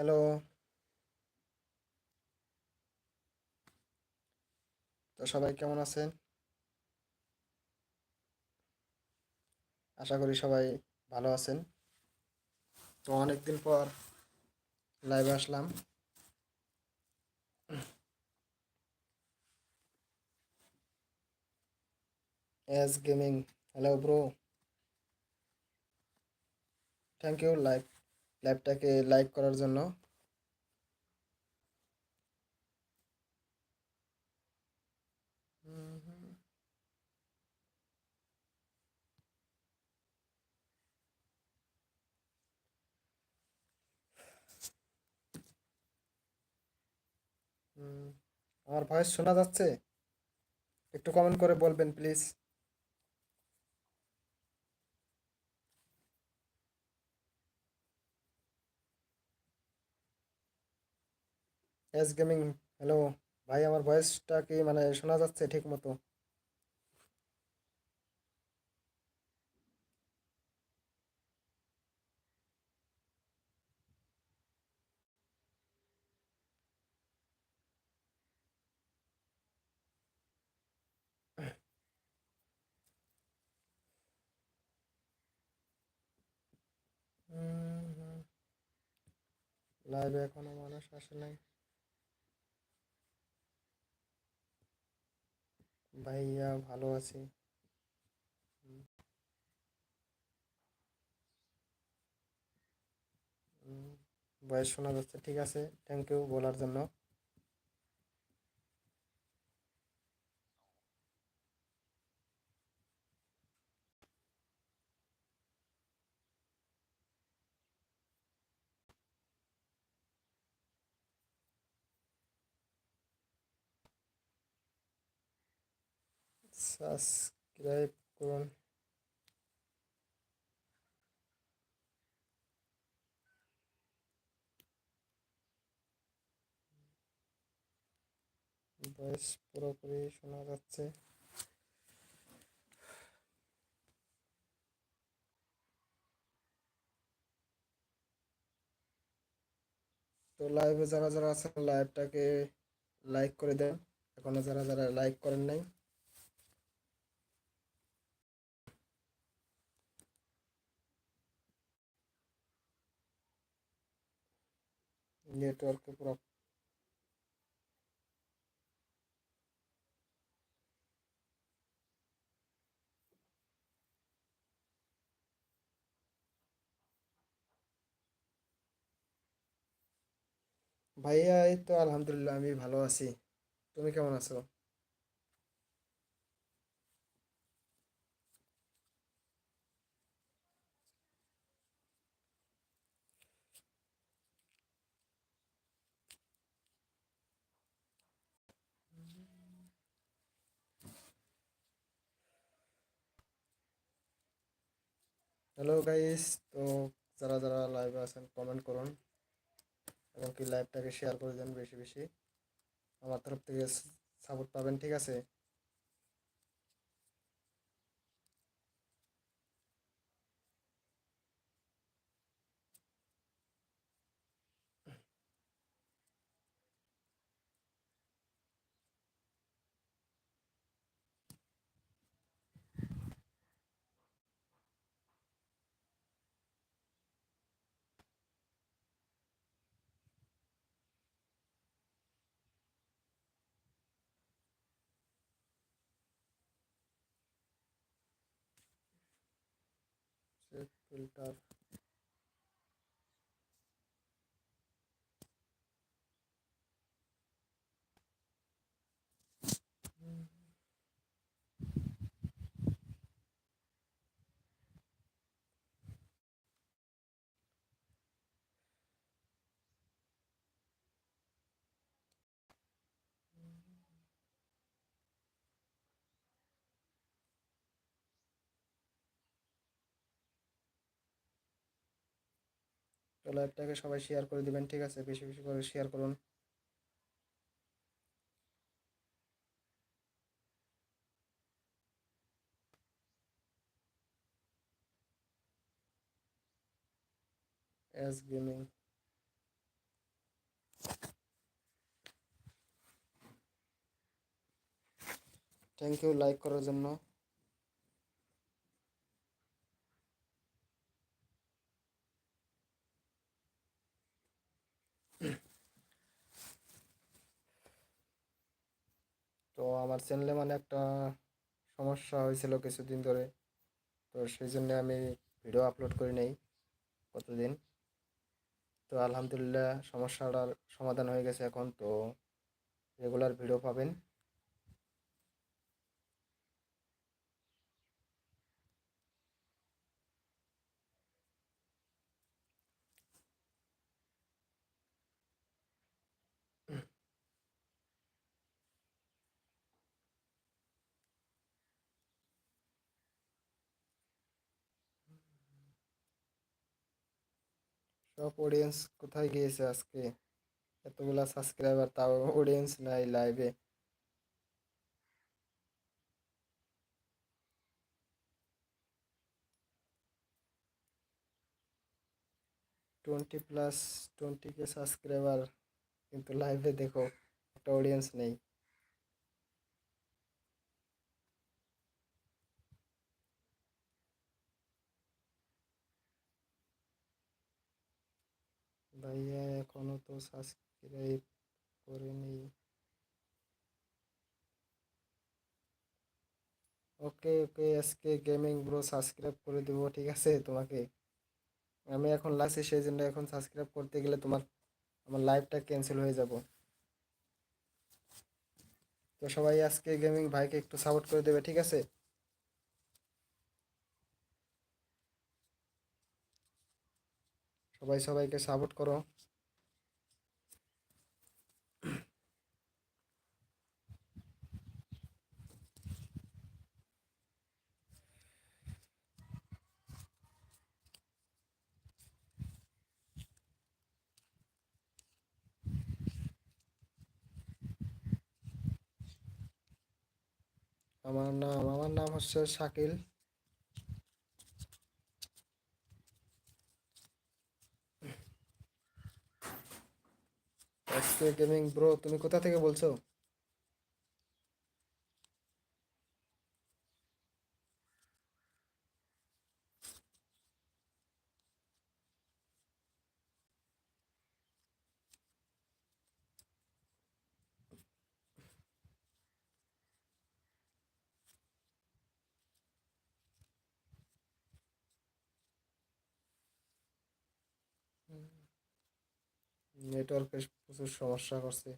Hello. তো সবাই কেমন আছেন? আশা করি সবাই ভালো আছেন। তো অনেকদিন পর লাইভে আসলাম। S gaming, hello bro. Thank you live লাইভটাকে লাইক করার জন্য। আমার ভয়েস শোনা যাচ্ছে? একটু কমেন্ট করে বলবেন প্লিজ এস গেমিং হ্যালো ভাই, আমার ভয়েসটা কি মানে শোনা যাচ্ছে ঠিক মতো লাইভে এখনও মানুষ আসে নাই। ভাইয়া ভালো আছে। হুম, শোনা যাচ্ছে ঠিক আছে থ্যাংক ইউ বলার জন্য। সাবস্ক্রাইব করুন। ভয়েস পুরোপুরি শোনা যাচ্ছে। তো লাইভে যারা যারা আছেন লাইভটাকে লাইক করে দেন। এখনও যারা যারা লাইক করেন নাই নেটওয়ার্কে পুরো ভাইয়া এই তো আলহামদুলিল্লাহ আমি ভালো আছি। তুমি কেমন আছো? হ্যালো গাইস তো যারা যারা লাইভে আছেন কমেন্ট করুন। এবং কি লাইভটাকে শেয়ার করে দেন বেশি বেশি। আমার তরফ থেকে সাপোর্ট পাবেন, ঠিক আছে? filter. তো লাইভটাকে সবাই শেয়ার করে দিবেন, ঠিক আছে? বেশি বেশি করে শেয়ার করুন। থ্যাংক ইউ লাইক করার জন্য। তো আমার চ্যানেলে মানে একটা সমস্যা হয়েছিল কিছুদিন ধরে। তো সেই জন্য আমি ভিডিও আপলোড করি নেই কতদিন। তো আলহামদুলিল্লাহ সমস্যাটার সমাধান হয়ে গেছে এখন। তো রেগুলার ভিডিও পাবেন। সব অডিয়েন্স কোথায় গিয়েছে আজকে এতগুলা সাবস্ক্রাইবার তাও অডিয়েন্স নাই লাইভে twenty plus twenty K subscriber কিন্তু লাইভে দেখো একটা অডিয়েন্স নেই ভাইয়া এখনও তো সাবস্ক্রাইব করেনি ওকে ওকে আজকে গেমিং ব্রো সাবস্ক্রাইব করে দেবো, ঠিক আছে? তোমাকে আমি এখন লাইভে সেই জন্য এখন সাবস্ক্রাইব করতে গেলে তোমার, আমার লাইভটা ক্যান্সেল হয়ে যাব। তো সবাই আজকে গেমিং ভাইকে একটু সাপোর্ট করে দেবে, ঠিক আছে? সবাই সবাইকে সাপোর্ট করো। আমার নাম আমার নাম হচ্ছে শাকিল। এসকে গেমিং ব্রো তুমি কোথা থেকে বলছো? নেটওয়ার্কের প্রচুর সমস্যা করছে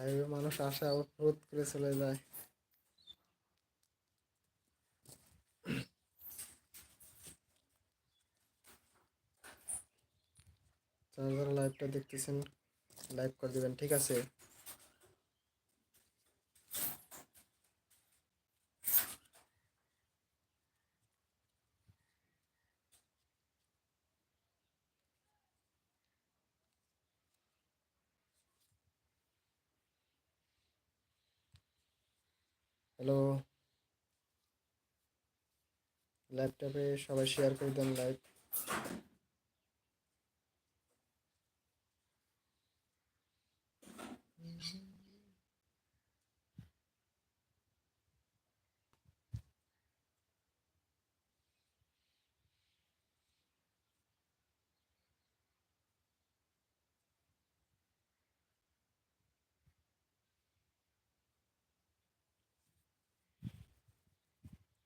লাইভে মানুষ আসা আবার করে চলে যায়। লাইভটা দেখতেছেন লাইভ করে দেবেন ঠিক আছে? হ্যালো। ল্যাপটপে সবাই শেয়ার করে দেন লাইভ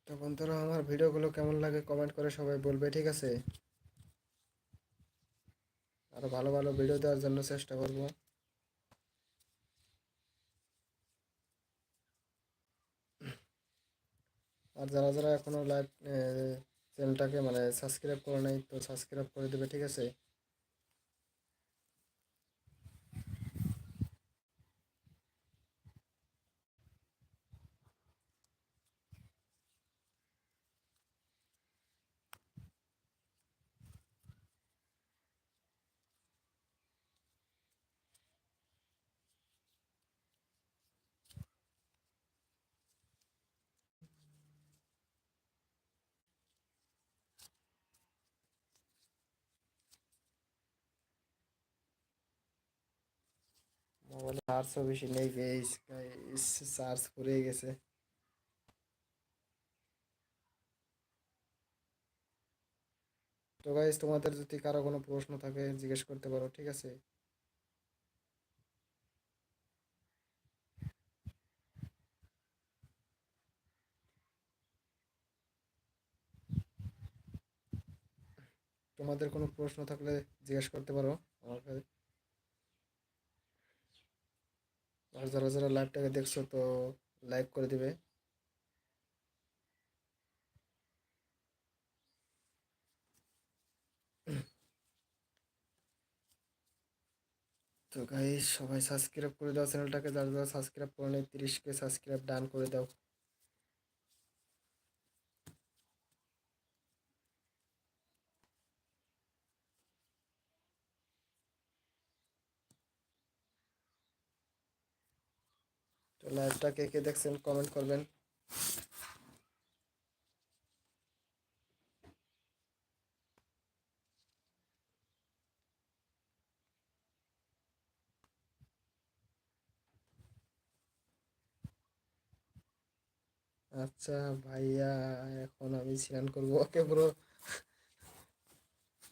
তো বন্ধুরা, আমার ভিডিওগুলো কেমন লাগে কমেন্ট করে সবাই বলবে, ঠিক আছে? আরও ভালো ভালো ভিডিও দেওয়ার জন্য চেষ্টা করব। আর যারা যারা এখনও লাইভ চ্যানেলটাকে মানে সাবস্ক্রাইব করে নাই, তো সাবস্ক্রাইব করে দেবে, ঠিক আছে? মোবাইলে চার্জও বেশি নেই চার্জ ফুরিয়ে গেছে। তো গাইস তোমাদের যদি কারও কোনো প্রশ্ন থাকে, জিজ্ঞেস করতে পারো, ঠিক আছে? তোমাদের কোনো প্রশ্ন থাকলে জিজ্ঞেস করতে পারো আমার কাছে আর যারা যারা লাইভটাকে দেখছ, তো লাইক করে দিবে। তো গাই সবাই সাবস্ক্রাইব করে দাও চ্যানেলটাকে যারা যারা সাবস্ক্রাইব করে নেই, তিরিশকে সাবস্ক্রাইব ডান করে দাও। লাইভটা কে কে দেখছেন কমেন্ট করবেন। আচ্ছা ভাইয়া, এখন আমি স্নান করব। ওকে ব্রো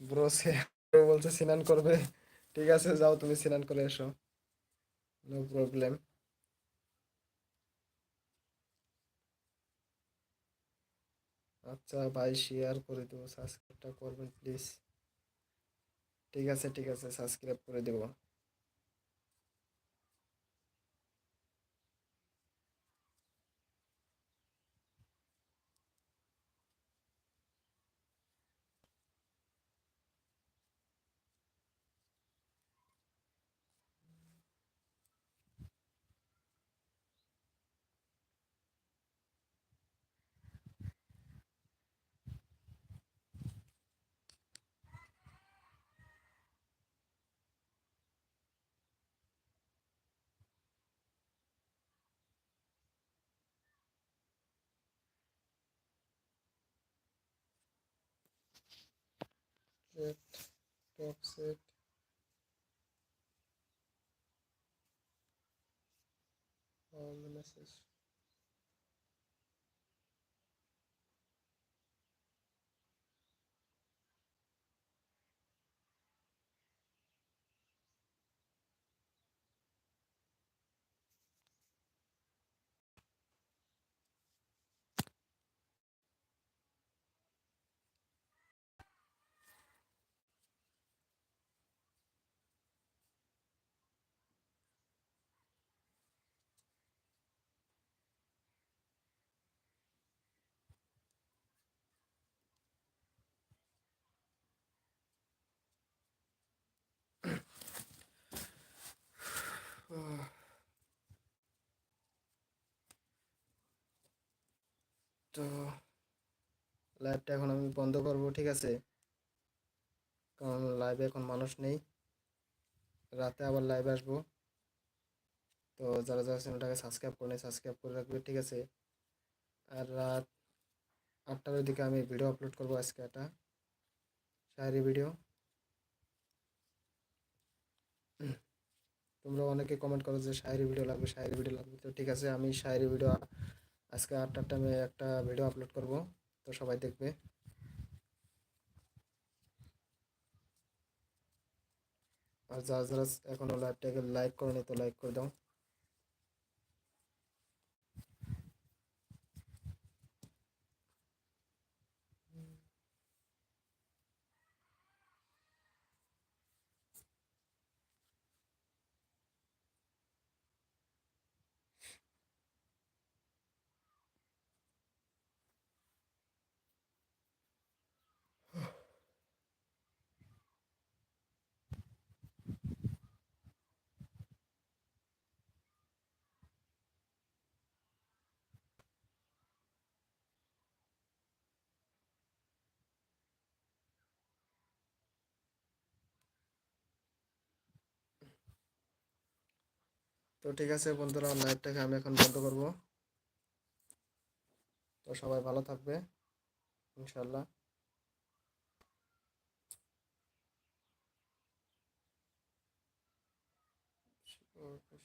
ব্রো সে বলছে স্নান করবে। ঠিক আছে, যাও তুমি স্নান করে এসো। নো প্রবলেম আচ্ছা ভাই শেয়ার করে দেবো সাবস্ক্রাইবটা করবেন প্লিজ ঠিক আছে ঠিক আছে সাবস্ক্রাইব করে দেবো। get top set all the messages. তো লাইভটা এখন আমি বন্ধ করব, ঠিক আছে? কারণ লাইভে এখন মানুষ নেই। রাতে আবার লাইভে আসব। তো যারা যারা চ্যানেলটাকে সাবস্ক্রাইব করে সাবস্ক্রাইব করে রাখবে, ঠিক আছে? আর রাত আটটার দিকে আমি ভিডিও আপলোড করব আজকে একটা শায়রি ভিডিও তোমরা অনেকে কমেন্ট করো যে শায়রি ভিডিও লাগবে, শায়রি ভিডিও লাগবে। তো ঠিক আছে, আমি শায়রি ভিডিও আজকে আটটার টাইমে একটা ভিডিও আপলোড করব, তো সবাই দেখবে। আর যারা যারা এখনও লাইভটাকে লাইক করেনি তো লাইক করে দাও। তো ঠিক আছে বন্ধুরা লাইভটাকে আমি এখন বন্ধ করব তো সবাই ভালো থাকবে ইনশাল্লাহ ওকে।